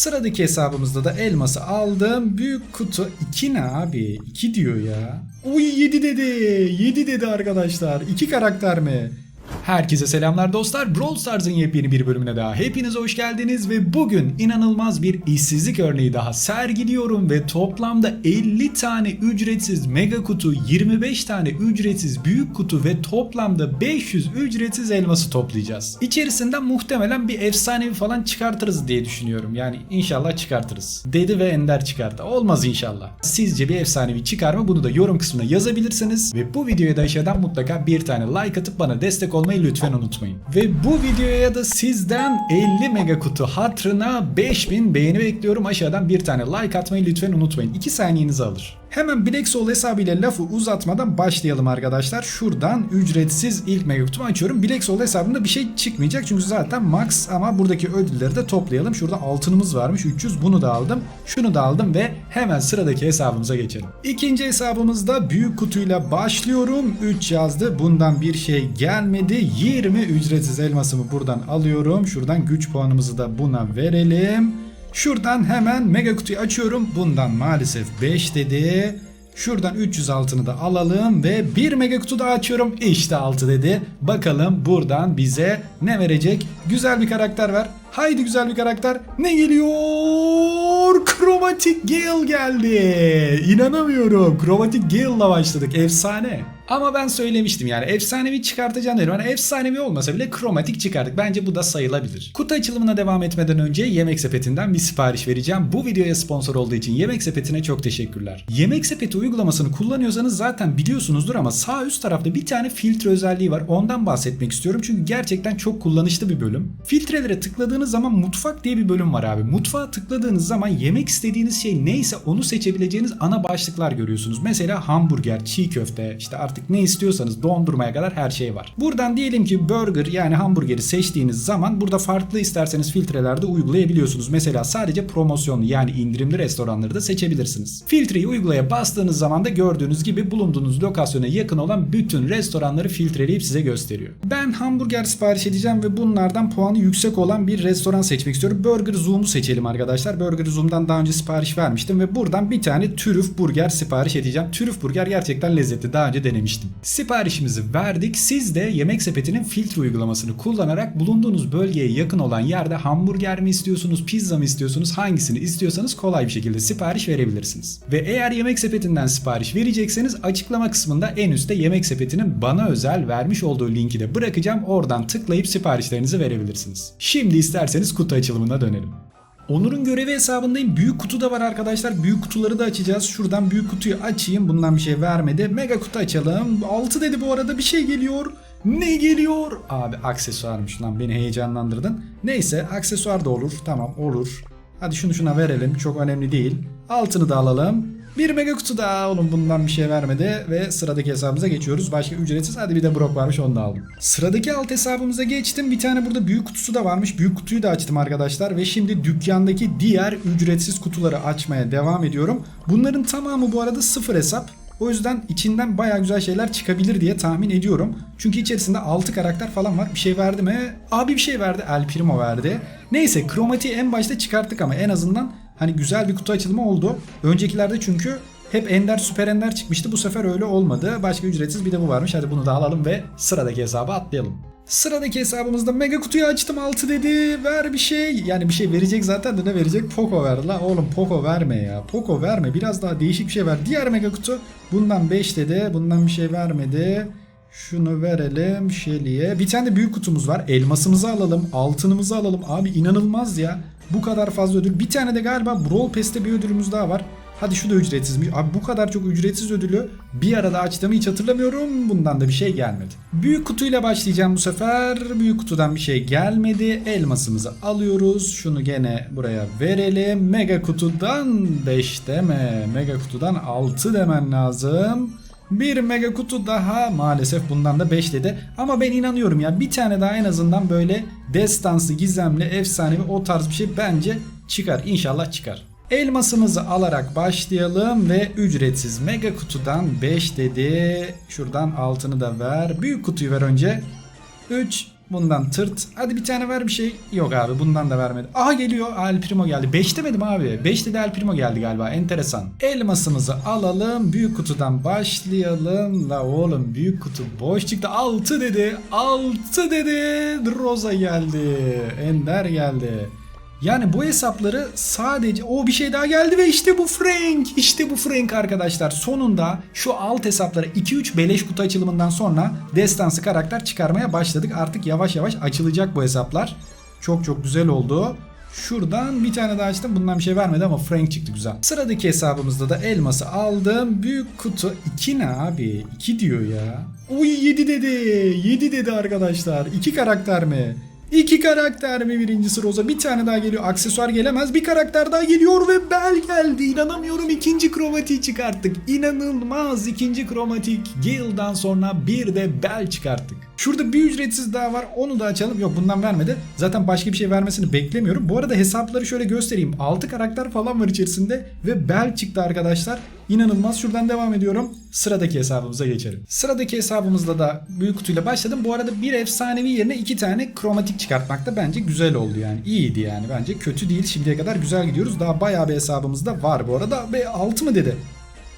Sıradaki hesabımızda da elması aldım. Büyük kutu 2 ne abi? 2 diyor ya. Uy 7 dedi. 7 dedi arkadaşlar. 2 karakter mi? Herkese selamlar dostlar. Brawl Stars'ın yepyeni bir bölümüne daha hepiniz hoş geldiniz ve bugün inanılmaz bir işsizlik örneği daha sergiliyorum ve toplamda 50 tane ücretsiz mega kutu, 25 tane ücretsiz büyük kutu ve toplamda 500 ücretsiz elması toplayacağız. İçerisinden muhtemelen bir efsanevi falan çıkartırız diye düşünüyorum. Yani inşallah çıkartırız. Dedi ve Ender çıkarttı. Olmaz inşallah. Sizce bir efsanevi çıkar mı? Bunu da yorum kısmına yazabilirsiniz. Ve bu videoya da aşağıdan mutlaka bir tane like atıp bana destek olmayı lütfen unutmayın. Ve bu videoya da sizden 50 mega kutu hatırına 5000 beğeni bekliyorum. Aşağıdan bir tane like atmayı lütfen unutmayın. 2 saniyenizi alır. Hemen Black Soul hesabıyla lafı uzatmadan başlayalım arkadaşlar. Şuradan ücretsiz ilk mega kutumu açıyorum. Black hesabında bir şey çıkmayacak çünkü zaten max ama buradaki ödülleri de toplayalım. Şurada altınımız varmış 300 bunu da aldım. Şunu da aldım ve hemen sıradaki hesabımıza geçelim. İkinci hesabımızda büyük kutuyla başlıyorum. 3 yazdı. Bundan bir şey gelmedi. 20 ücretsiz elmasımı buradan alıyorum. Şuradan güç puanımızı da buna verelim. Şuradan hemen mega kutuyu açıyorum. Bundan maalesef 5 dedi. Şuradan 300 altını da alalım ve bir mega kutu daha açıyorum. İşte 6 dedi. Bakalım buradan bize ne verecek? Güzel bir karakter ver. Haydi güzel bir karakter. Ne geliyor? Chromatic Gale geldi. İnanamıyorum. Chromatic Gale'la başladık. Efsane. Ama ben söylemiştim yani efsanevi çıkartacağım dedim. Hani efsanevi olmasa bile kromatik çıkardık. Bence bu da sayılabilir. Kutu açılımına devam etmeden önce Yemek Sepeti'nden bir sipariş vereceğim. Bu videoya sponsor olduğu için Yemek Sepeti'ne çok teşekkürler. Yemek Sepeti uygulamasını kullanıyorsanız zaten biliyorsunuzdur ama sağ üst tarafta bir tane filtre özelliği var. Ondan bahsetmek istiyorum çünkü gerçekten çok kullanışlı bir bölüm. Filtrelere tıkladığınız zaman mutfak diye bir bölüm var abi. Mutfağa tıkladığınız zaman yemek istediğiniz şey neyse onu seçebileceğiniz ana başlıklar görüyorsunuz. Mesela hamburger, çiğ köfte, işte artık ne istiyorsanız dondurmaya kadar her şey var. Buradan diyelim ki burger yani hamburgeri seçtiğiniz zaman burada farklı isterseniz filtrelerde uygulayabiliyorsunuz. Mesela sadece promosyonlu yani indirimli restoranları da seçebilirsiniz. Filtreyi uygulaya bastığınız zaman da gördüğünüz gibi bulunduğunuz lokasyona yakın olan bütün restoranları filtreleyip size gösteriyor. Ben hamburger sipariş edeceğim ve bunlardan puanı yüksek olan bir restoran seçmek istiyorum. Burger Zoom'u seçelim arkadaşlar. Burger Zoom'dan daha önce sipariş vermiştim ve buradan bir tane trüf burger sipariş edeceğim. Trüf burger gerçekten lezzetli. Daha önce denemiştim. Siparişimizi verdik. Siz de Yemek Sepeti'nin filtre uygulamasını kullanarak bulunduğunuz bölgeye yakın olan yerde hamburger mi istiyorsunuz, pizza mı istiyorsunuz, hangisini istiyorsanız kolay bir şekilde sipariş verebilirsiniz. Ve eğer Yemek Sepeti'nden sipariş verecekseniz açıklama kısmında en üstte Yemek Sepeti'nin bana özel vermiş olduğu linki de bırakacağım. Oradan tıklayıp siparişlerinizi verebilirsiniz. Şimdi isterseniz kutu açılımına dönelim. Onur'un görevi hesabındayım. Büyük kutu da var arkadaşlar. Büyük kutuları da açacağız. Şuradan büyük kutuyu açayım. Bundan bir şey vermedi. Mega kutu açalım. 6 dedi bu arada bir şey geliyor. Ne geliyor? Abi aksesuarmış lan beni heyecanlandırdın. Neyse aksesuar da olur. Tamam olur. Hadi şunu şuna verelim. Çok önemli değil. Altını da alalım. Bir mega kutu daha oğlum bundan bir şey vermedi ve sıradaki hesabımıza geçiyoruz. Başka ücretsiz hadi bir de Brock varmış onu da aldım. Sıradaki alt hesabımıza geçtim. Bir tane burada büyük kutusu da varmış. Büyük kutuyu da açtım arkadaşlar ve şimdi dükkandaki diğer ücretsiz kutuları açmaya devam ediyorum. Bunların tamamı bu arada sıfır hesap. O yüzden içinden baya güzel şeyler çıkabilir diye tahmin ediyorum. Çünkü içerisinde 6 karakter falan var. Bir şey verdi mi? Abi bir şey verdi. El Primo verdi. Neyse kromatiği en başta çıkarttık ama en azından hani güzel bir kutu açılımı oldu. Öncekilerde çünkü hep ender süper ender çıkmıştı. Bu sefer öyle olmadı. Başka ücretsiz bir de bu varmış. Hadi bunu da alalım ve sıradaki hesaba atlayalım. Sıradaki hesabımızda mega kutuyu açtım 6 dedi. Ver bir şey. Yani bir şey verecek zaten de ne verecek? Poco ver la. Oğlum Poco verme ya. Poco verme. Biraz daha değişik bir şey ver. Diğer mega kutu. Bundan 5 dedi. Bundan bir şey vermedi. Şunu verelim Shelly'e. Bir tane de büyük kutumuz var. Elmasımızı alalım. Altınımızı alalım. Abi inanılmaz ya. Bu kadar fazla ödül. Bir tane de galiba Brawl Pass'te bir ödülümüz daha var. Hadi şu da ücretsizmiş. Abi bu kadar çok ücretsiz ödülü bir arada açtığımı hiç hatırlamıyorum. Bundan da bir şey gelmedi. Büyük kutuyla başlayacağım bu sefer. Büyük kutudan bir şey gelmedi. Elmasımızı alıyoruz. Şunu gene buraya verelim. Mega kutudan 5 deme. Mega kutudan 6 demen lazım. Bir mega kutu daha maalesef bundan da 5 dedi. Ama ben inanıyorum ya bir tane daha en azından böyle destansı, gizemli, efsanevi o tarz bir şey bence çıkar. İnşallah çıkar. Elmasımızı alarak başlayalım ve ücretsiz mega kutudan 5 dedi. Şuradan altını da ver. Büyük kutuyu ver önce. 3 Bundan tırt. Hadi bir tane ver bir şey. Yok abi bundan da vermedi. Aha geliyor. El Primo geldi. 5 demedim abi. 5 dedi El Primo geldi galiba. Enteresan. Elmasımızı alalım. Büyük kutudan başlayalım. La oğlum büyük kutu boş çıktı. 6 dedi. 6 dedi. Rosa geldi. Ender geldi. Yani bu hesapları sadece o bir şey daha geldi ve işte bu Frank. İşte bu Frank arkadaşlar. Sonunda şu alt hesaplara 2-3 beleş kutu açılımından sonra destansı karakter çıkarmaya başladık. Artık yavaş yavaş açılacak bu hesaplar. Çok çok güzel oldu. Şuradan bir tane daha açtım. Bundan bir şey vermedi ama Frank çıktı güzel. Sıradaki hesabımızda da elması aldım. Büyük kutu 2 ne abi? 2 diyor ya. Uy 7 dedi. 7 dedi arkadaşlar. 2 karakter mi? İki karakter mi birincisi Rosa? Bir tane daha geliyor. Aksesuar gelemez. Bir karakter daha geliyor ve Bel geldi. İnanamıyorum ikinci kromatiği çıkarttık. İnanılmaz ikinci kromatik. Gale'dan sonra bir de Bel çıkarttık. Şurada bir ücretsiz daha var. Onu da açalım. Yok bundan vermedi. Zaten başka bir şey vermesini beklemiyorum. Bu arada hesapları şöyle göstereyim. 6 karakter falan var içerisinde ve Bel çıktı arkadaşlar. İnanılmaz. Şuradan devam ediyorum. Sıradaki hesabımıza geçelim. Sıradaki hesabımızda da büyük kutuyla başladım. Bu arada bir efsanevi yerine iki tane kromatik çıkartmak da bence güzel oldu yani. İyiydi yani bence. Kötü değil. Şimdiye kadar güzel gidiyoruz. Daha bayağı bir hesabımız da var bu arada. Ve 6 mı dedi?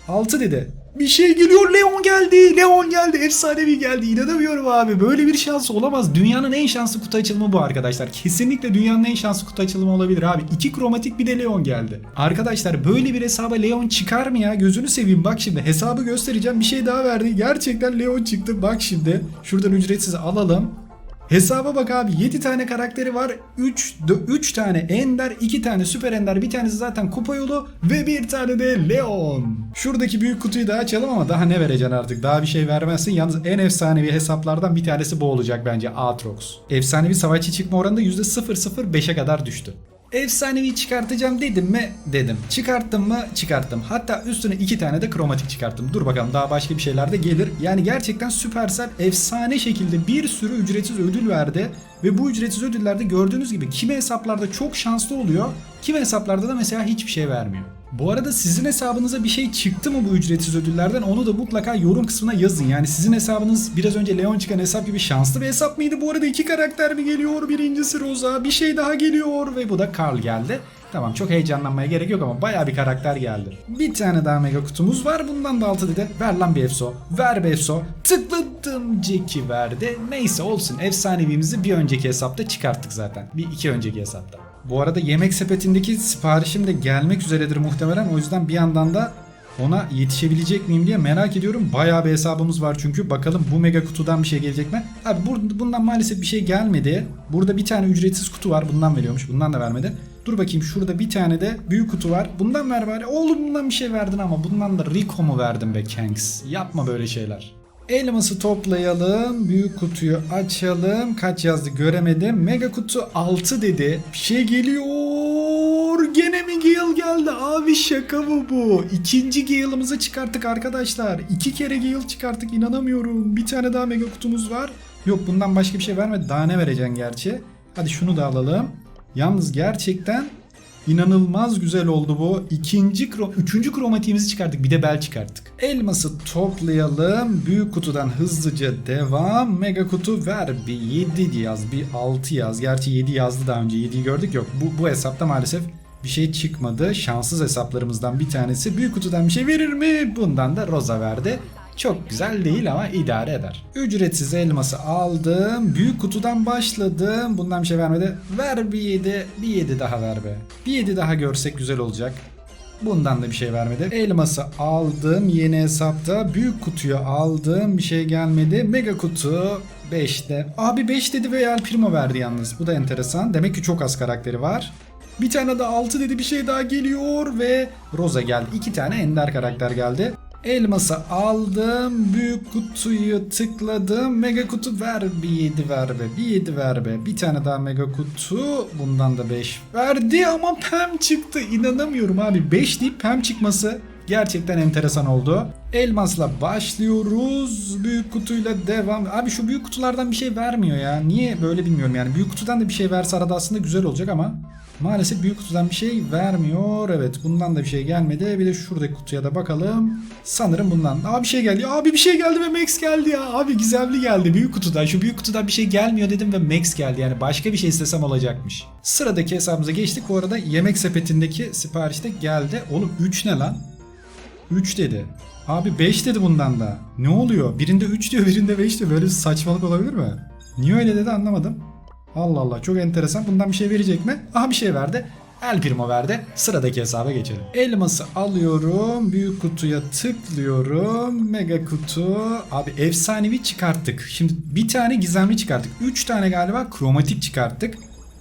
6 dedi. Bir şey geliyor. Leon geldi. Leon geldi. Efsanevi geldi. İnanamıyorum abi. Böyle bir şans olamaz. Dünyanın en şanslı kutu açılımı bu arkadaşlar. Kesinlikle dünyanın en şanslı kutu açılımı olabilir abi. İki kromatik bir de Leon geldi. Arkadaşlar böyle bir hesaba Leon çıkar mı ya? Gözünü seveyim. Bak şimdi hesabı göstereceğim. Bir şey daha verdi. Gerçekten Leon çıktı. Bak şimdi. Şuradan ücretsiz alalım. Hesaba bak abi 7 tane karakteri var. 3 3 tane Ender, 2 tane Süper Ender, bir tanesi zaten kupa yolu ve bir tane de Leon. Şuradaki büyük kutuyu da açalım ama daha ne vereceksin artık? Daha bir şey vermezsin. Yalnız en efsanevi hesaplardan bir tanesi bu olacak bence Aatrox. Efsanevi savaşçı çıkma oranı da %005'e kadar düştü. Efsanevi çıkartacağım dedim mi? Dedim. Çıkarttım mı? Çıkarttım. Hatta üstüne iki tane de kromatik çıkarttım. Dur bakalım daha başka bir şeyler de gelir. Yani gerçekten Supercell efsane şekilde bir sürü ücretsiz ödül verdi. Ve bu ücretsiz ödüllerde gördüğünüz gibi kimi hesaplarda çok şanslı oluyor. Kimi hesaplarda da mesela hiçbir şey vermiyor. Bu arada sizin hesabınıza bir şey çıktı mı bu ücretsiz ödüllerden onu da mutlaka yorum kısmına yazın. Yani sizin hesabınız biraz önce Leon çıkan hesap gibi şanslı bir hesap mıydı? Bu arada iki karakter mi geliyor? Birincisi Rosa, bir şey daha geliyor ve bu da Carl geldi. Tamam çok heyecanlanmaya gerek yok ama baya bir karakter geldi. Bir tane daha mega kutumuz var. Bundan da altı dedi. Ver lan bir Efso. Ver bir Efso. Tıkladım Jack'i verdi. Neyse olsun. Efsanevimizi bir önceki hesapta çıkarttık zaten. Bir iki önceki hesapta. Bu arada yemek sepetindeki siparişim de gelmek üzeredir muhtemelen. O yüzden bir yandan da ona yetişebilecek miyim diye merak ediyorum. Bayağı bir hesabımız var çünkü. Bakalım bu mega kutudan bir şey gelecek mi? Abi bundan maalesef bir şey gelmedi. Burada bir tane ücretsiz kutu var. Bundan veriyormuş. Bundan da vermedi. Dur bakayım şurada bir tane de büyük kutu var. Bundan ver bari. Oğlum bundan bir şey verdin ama bundan da Rico mu verdin be Kanks? Yapma böyle şeyler. Elması toplayalım. Büyük kutuyu açalım. Kaç yazdı göremedim. Mega kutu 6 dedi. Bir şey geliyor. Gene mi Gale geldi? Abi şaka mı bu? İkinci Gale'ımızı çıkarttık arkadaşlar. İki kere Gale çıkarttık inanamıyorum. Bir tane daha mega kutumuz var. Yok bundan başka bir şey vermedi. Daha ne vereceksin gerçi? Hadi şunu da alalım. Yalnız gerçekten İnanılmaz güzel oldu bu. İkinci, üçüncü kromatiğimizi çıkarttık. Bir de bel çıkarttık. Elması toplayalım. Büyük kutudan hızlıca devam. Mega kutu ver. Bir 7 yaz. Bir 6 yaz. Gerçi 7 yazdı daha önce. 7'yi gördük. Yok bu, bu hesapta maalesef bir şey çıkmadı. Şanssız hesaplarımızdan bir tanesi. Büyük kutudan bir şey verir mi? Bundan da Rosa verdi. Çok güzel değil ama idare eder. Ücretsiz elması aldım. Büyük kutudan başladım. Bundan bir şey vermedi. Ver bir 7. Bir 7 daha ver be. Bir 7 daha görsek güzel olacak. Bundan da bir şey vermedi. Elması aldım yeni hesapta. Büyük kutuyu aldım. Bir şey gelmedi. Mega kutu 5'te. Abi 5 dedi ve El Primo verdi yalnız. Bu da enteresan. Demek ki çok az karakteri var. Bir tane de 6 dedi bir şey daha geliyor ve Rosa geldi. İki tane ender karakter geldi. Elması aldım. Büyük kutuyu tıkladım. Mega kutu ver bir 7 ver be. Bir 7 ver be. Bir tane daha mega kutu. Bundan da 5 verdi ama pem çıktı. İnanamıyorum abi. 5 deyip pem çıkması gerçekten enteresan oldu. Elmasla başlıyoruz. Büyük kutuyla devam. Abi şu büyük kutulardan bir şey vermiyor ya. Niye böyle bilmiyorum yani. Büyük kutudan da bir şey verse arada aslında güzel olacak ama Maalesef büyük kutudan bir şey vermiyor. Evet bundan da bir şey gelmedi. Bir de şuradaki kutuya da bakalım. Sanırım bundan. Abi bir şey geldi. Abi bir şey geldi ve Max geldi ya. Abi gizemli geldi büyük kutudan. Şu büyük kutudan bir şey gelmiyor dedim ve Max geldi. Yani başka bir şey istesem olacakmış. Sıradaki hesabımıza geçtik. Bu arada yemek sepetindeki siparişte geldi. Oğlum 3 ne lan? 3 dedi. Abi 5 dedi bundan da. Ne oluyor? Birinde 3 diyor birinde 5 diyor. Böyle saçmalık olabilir mi? Niye öyle dedi anlamadım. Allah Allah çok enteresan. Bundan bir şey verecek mi? Aha bir şey verdi. El Primo verdi. Sıradaki hesaba geçelim. Elması alıyorum. Büyük kutuya tıklıyorum. Mega kutu. Abi efsanevi çıkarttık. Şimdi bir tane gizemli çıkarttık. 3 tane galiba kromatik çıkarttık.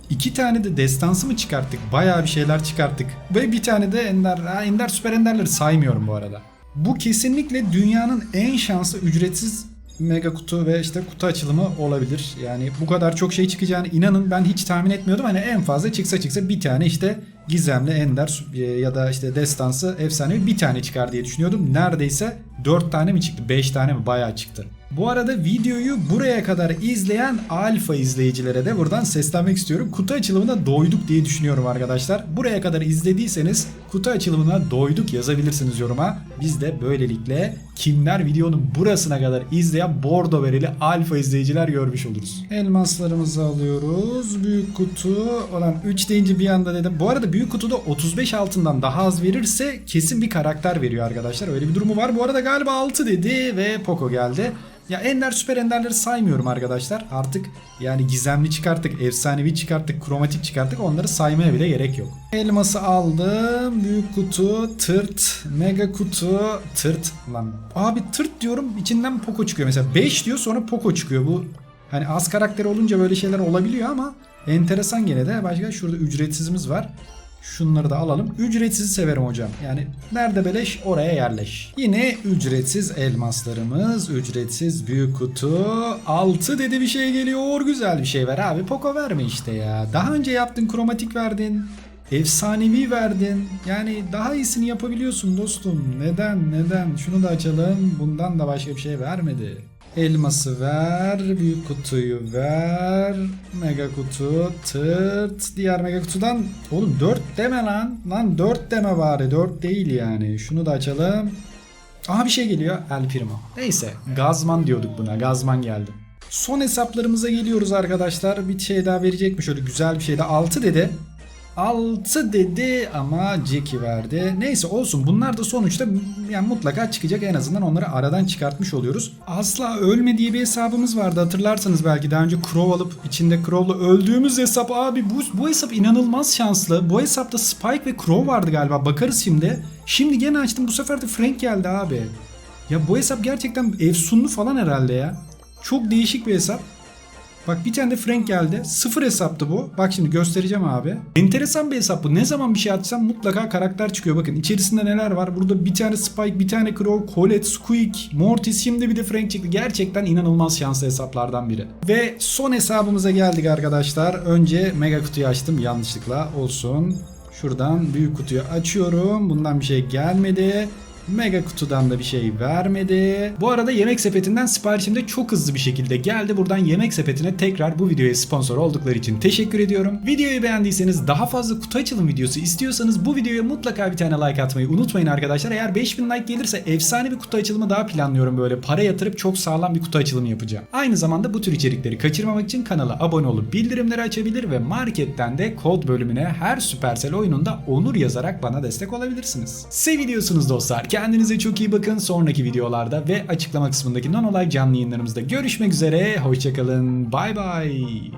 İki tane de destansı mı çıkarttık? Bayağı bir şeyler çıkarttık. Ve bir tane de ender, ha, ender süper enderleri saymıyorum bu arada. Bu kesinlikle dünyanın en şanslı ücretsiz mega kutu ve işte kutu açılımı olabilir. Yani bu kadar çok şey çıkacağını inanın ben hiç tahmin etmiyordum. Hani en fazla çıksa çıksa bir tane işte gizemli ender e, ya da işte destansı efsanevi bir tane çıkar diye düşünüyordum. Neredeyse 4 tane mi çıktı 5 tane mi bayağı çıktı. Bu arada videoyu buraya kadar izleyen alfa izleyicilere de buradan seslenmek istiyorum. Kutu açılımına doyduk diye düşünüyorum arkadaşlar. Buraya kadar izlediyseniz kutu açılımına doyduk yazabilirsiniz yoruma. Biz de böylelikle kimler videonun burasına kadar izleyen bordo verili alfa izleyiciler görmüş oluruz. Elmaslarımızı alıyoruz. Büyük kutu olan 3 deyince bir anda dedim. Bu arada büyük kutuda 35 altından daha az verirse kesin bir karakter veriyor arkadaşlar. Öyle bir durumu var. Bu arada galiba 6 dedi ve Poco geldi. Ya ender süper enderleri saymıyorum arkadaşlar. Artık yani gizemli çıkarttık, efsanevi çıkarttık, kromatik çıkarttık. Onları saymaya bile gerek yok. Elması aldım. Büyük kutu, tırt, mega kutu, tırt. Lan abi tırt diyorum içinden Poco çıkıyor. Mesela 5 diyor sonra Poco çıkıyor. Bu hani az karakteri olunca böyle şeyler olabiliyor ama enteresan gene de. Başka şurada ücretsizimiz var. Şunları da alalım. Ücretsiz severim hocam. Yani nerede beleş oraya yerleş. Yine ücretsiz elmaslarımız. Ücretsiz büyük kutu. 6 dedi bir şey geliyor. Güzel bir şey ver abi. Poco verme işte ya. Daha önce yaptın kromatik verdin. Efsanevi verdin. Yani daha iyisini yapabiliyorsun dostum. Neden neden? Şunu da açalım. Bundan da başka bir şey vermedi. Elması ver, büyük kutuyu ver, mega kutu, tırt, diğer mega kutudan oğlum 4 deme lan, lan 4 deme bari 4 değil yani, şunu da açalım. Aha bir şey geliyor, El Primo. Neyse, Gazman diyorduk buna, Gazman geldi. Son hesaplarımıza geliyoruz arkadaşlar, bir şey daha verecek mi şöyle güzel bir şey de 6 dedi. 6 dedi ama Jackie verdi. Neyse olsun bunlar da sonuçta yani mutlaka çıkacak en azından onları aradan çıkartmış oluyoruz. Asla ölme diye bir hesabımız vardı hatırlarsanız belki daha önce Crow alıp içinde Crow'la öldüğümüz hesap abi bu, bu hesap inanılmaz şanslı. Bu hesapta Spike ve Crow vardı galiba bakarız şimdi. Şimdi gene açtım bu sefer de Frank geldi abi. Ya bu hesap gerçekten efsunlu falan herhalde ya. Çok değişik bir hesap. Bak bir tane de Frank geldi. Sıfır hesaptı bu. Bak şimdi göstereceğim abi. Enteresan bir hesap bu. Ne zaman bir şey açsam mutlaka karakter çıkıyor. Bakın içerisinde neler var. Burada bir tane Spike, bir tane Crow, Colette, Squeak, Mortis şimdi bir de Frank çıktı. Gerçekten inanılmaz şanslı hesaplardan biri. Ve son hesabımıza geldik arkadaşlar. Önce mega kutuyu açtım yanlışlıkla olsun. Şuradan büyük kutuyu açıyorum. Bundan bir şey gelmedi. Mega kutudan da bir şey vermedi. Bu arada yemek sepetinden siparişim de çok hızlı bir şekilde geldi. Buradan yemek sepetine tekrar bu videoya sponsor oldukları için teşekkür ediyorum. Videoyu beğendiyseniz daha fazla kutu açılım videosu istiyorsanız bu videoya mutlaka bir tane like atmayı unutmayın arkadaşlar. Eğer 5000 like gelirse efsane bir kutu açılımı daha planlıyorum böyle. Para yatırıp çok sağlam bir kutu açılımı yapacağım. Aynı zamanda bu tür içerikleri kaçırmamak için kanala abone olup bildirimleri açabilir ve marketten de kod bölümüne her Supercell oyununda onur yazarak bana destek olabilirsiniz. Seviliyorsunuz dostlar. Kendinize çok iyi bakın. Sonraki videolarda ve açıklama kısmındaki non-olay canlı yayınlarımızda görüşmek üzere. Hoşçakalın. Bay bay.